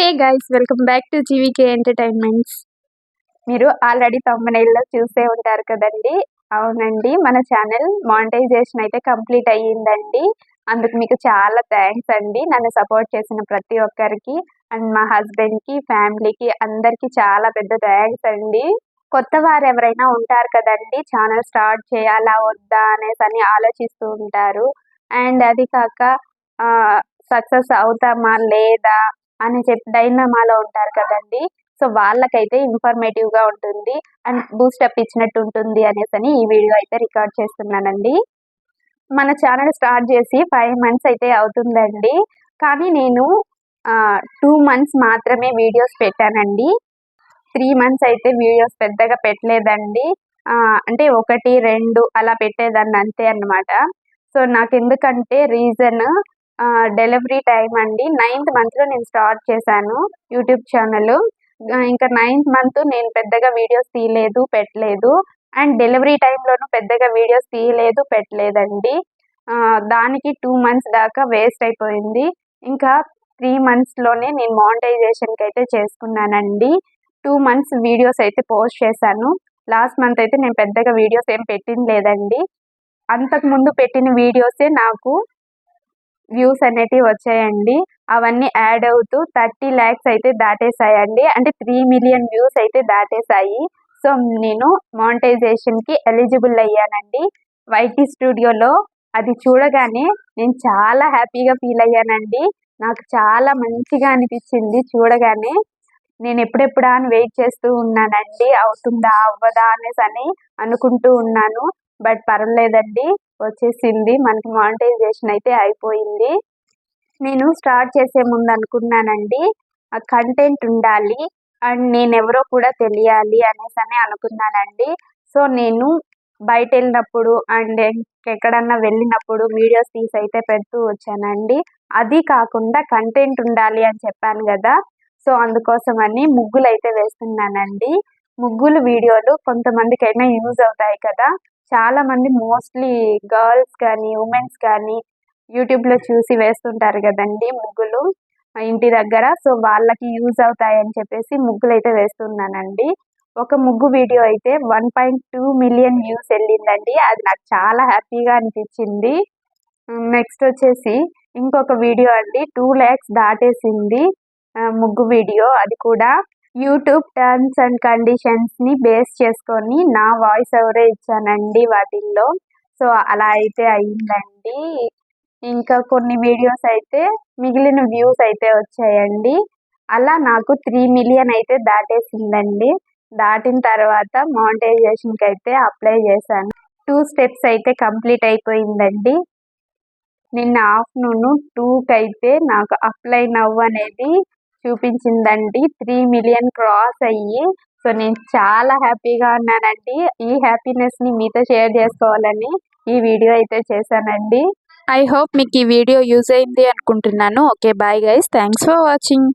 Hey guys welcome back to GVK entertainments మీరు already తొమ్మిదేళ్ళలో చూసే ఉంటారు కదండి? అవునండి మన ఛానల్ మానిటైజేషన్ అయితే కంప్లీట్ అయ్యిందండి. అందుకు మీకు చాలా థ్యాంక్స్ అండి. నన్ను సపోర్ట్ చేసిన ప్రతి ఒక్కరికి అండ్ మా హస్బెండ్కి ఫ్యామిలీకి అందరికీ చాలా పెద్ద థ్యాంక్స్ అండి. కొత్త వారు ఎవరైనా ఉంటారు కదండి ఛానల్ స్టార్ట్ చేయాలా వద్దా అనేసి అని ఆలోచిస్తూ ఉంటారు. అండ్ అది కాక సక్సెస్ అవుతామా లేదా అని చెప్పి డైనమాలో ఉంటారు కదండి. సో వాళ్ళకైతే ఇన్ఫర్మేటివ్గా ఉంటుంది. అండ్ బూస్టప్ ఇచ్చినట్టు ఉంటుంది అనేసి అని ఈ వీడియో అయితే రికార్డ్ చేస్తున్నానండి. మన ఛానల్ స్టార్ట్ చేసి ఫైవ్ మంత్స్ అయితే అవుతుందండి. కానీ నేను టూ మంత్స్ మాత్రమే వీడియోస్ పెట్టానండి. త్రీ మంత్స్ అయితే వీడియోస్ పెద్దగా పెట్టలేదండి. అంటే ఒకటి రెండు అలా పెట్టేదాన్ని అంతే అనమాట సో నాకు ఎందుకంటే రీజన్ డెలివరీ టైం అండి. నైన్త్ మంత్లో నేను స్టార్ట్ చేశాను యూట్యూబ్ ఛానల్. ఇంకా నైన్త్ మంత్ నేను పెద్దగా వీడియోస్ తీయలేదు పెట్టలేదు. అండ్ డెలివరీ టైంలోనూ పెద్దగా వీడియోస్ తీయలేదు పెట్టలేదండి. దానికి టూ మంత్స్ దాకా వేస్ట్ అయిపోయింది. ఇంకా త్రీ మంత్స్లోనే నేను మానిటైజేషన్కి అయితే చేసుకున్నానండి. టూ మంత్స్ వీడియోస్ అయితే పోస్ట్ చేశాను. లాస్ట్ మంత్ అయితే నేను పెద్దగా వీడియోస్ ఏం పెట్టింది లేదండి. అంతకుముందు పెట్టిన వీడియోసే నాకు వ్యూస్ అనేటివి వచ్చాయండి. అవన్నీ యాడ్ అవుతూ థర్టీ ల్యాక్స్ అయితే దాటేసాయండి అంటే త్రీ మిలియన్ వ్యూస్ అయితే దాటేసాయి సో నేను మానిటైజేషన్కి ఎలిజిబుల్ అయ్యానండి. వైటీ స్టూడియోలో అది చూడగానే నేను చాలా హ్యాపీగా ఫీల్ అయ్యానండి. నాకు చాలా మంచిగా అనిపించింది చూడగానే. నేను ఎప్పుడెప్పుడా అని వెయిట్ చేస్తూ ఉన్నానండి. అవుతుందా? అవ్వదా? అనేసి అని అనుకుంటూ ఉన్నాను. బట్ పర్వాలేదండి. వచ్చేసింది. మనకి మానిటైజేషన్ అయితే అయిపోయింది. నేను స్టార్ట్ చేసే ముందు అనుకున్నానండి ఆ కంటెంట్ ఉండాలి అండ్ నేను ఎవరో కూడా తెలియాలి అనేసి అని అనుకున్నానండి. సో నేను బయట వెళ్ళినప్పుడు అండ్ ఎక్కడన్నా వెళ్ళినప్పుడు వీడియోస్ తీసి అయితే పెడుతూ వచ్చానండి. అది కాకుండా కంటెంట్ ఉండాలి అని చెప్పాను కదా సో అందుకోసం అని ముగ్గులు అయితే వేస్తున్నానండి. ముగ్గులు వీడియోలు కొంతమందికైనా యూజ్ అవుతాయి కదా. చాలా మంది మోస్ట్లీ గర్ల్స్ కానీ ఉమెన్స్ కానీ యూట్యూబ్లో చూసి వేస్తుంటారు కదండి ముగ్గులు ఇంటి దగ్గర. సో వాళ్ళకి యూజ్ అవుతాయని చెప్పేసి ముగ్గులు అయితే వేస్తున్నానండి. ఒక ముగ్గు వీడియో అయితే one point two million views వెళ్ళిందండి. అది నాకు చాలా హ్యాపీగా అనిపించింది. నెక్స్ట్ వచ్చేసి ఇంకొక వీడియో అండి. టూ ల్యాక్స్ దాటేసింది ముగ్గు వీడియో. అది కూడా యూట్యూబ్ టర్మ్స్ అండ్ కండిషన్స్ని బేస్ చేసుకొని నా వాయిస్ ఎవరే ఇచ్చానండి వాటిల్లో. సో అలా అయితే అయిందండి. ఇంకా కొన్ని వీడియోస్ అయితే మిగిలిన వ్యూస్ అయితే వచ్చాయండి. అలా నాకు త్రీ మిలియన్ అయితే దాటేసిందండి. దాటిన తర్వాత మానిటైజేషన్కి అయితే అప్లై చేశాను. టూ స్టెప్స్ అయితే కంప్లీట్ అయిపోయిందండి. నిన్న ఆఫ్టర్నూన్ టూకి అయితే నాకు అప్లై నవ్వు అనేది చూపించిందండి. త్రీ మిలియన్ క్రాస్ అయ్యి. సో నేను చాలా హ్యాపీగా ఉన్నానండి. ఈ హ్యాపీనెస్ని మీతో షేర్ చేసుకోవాలని ఈ వీడియో అయితే చేశానండి. ఐ హోప్ మీకు ఈ వీడియో యూజ్ అయింది అనుకుంటున్నాను. Okay bye guys. Thanks for watching.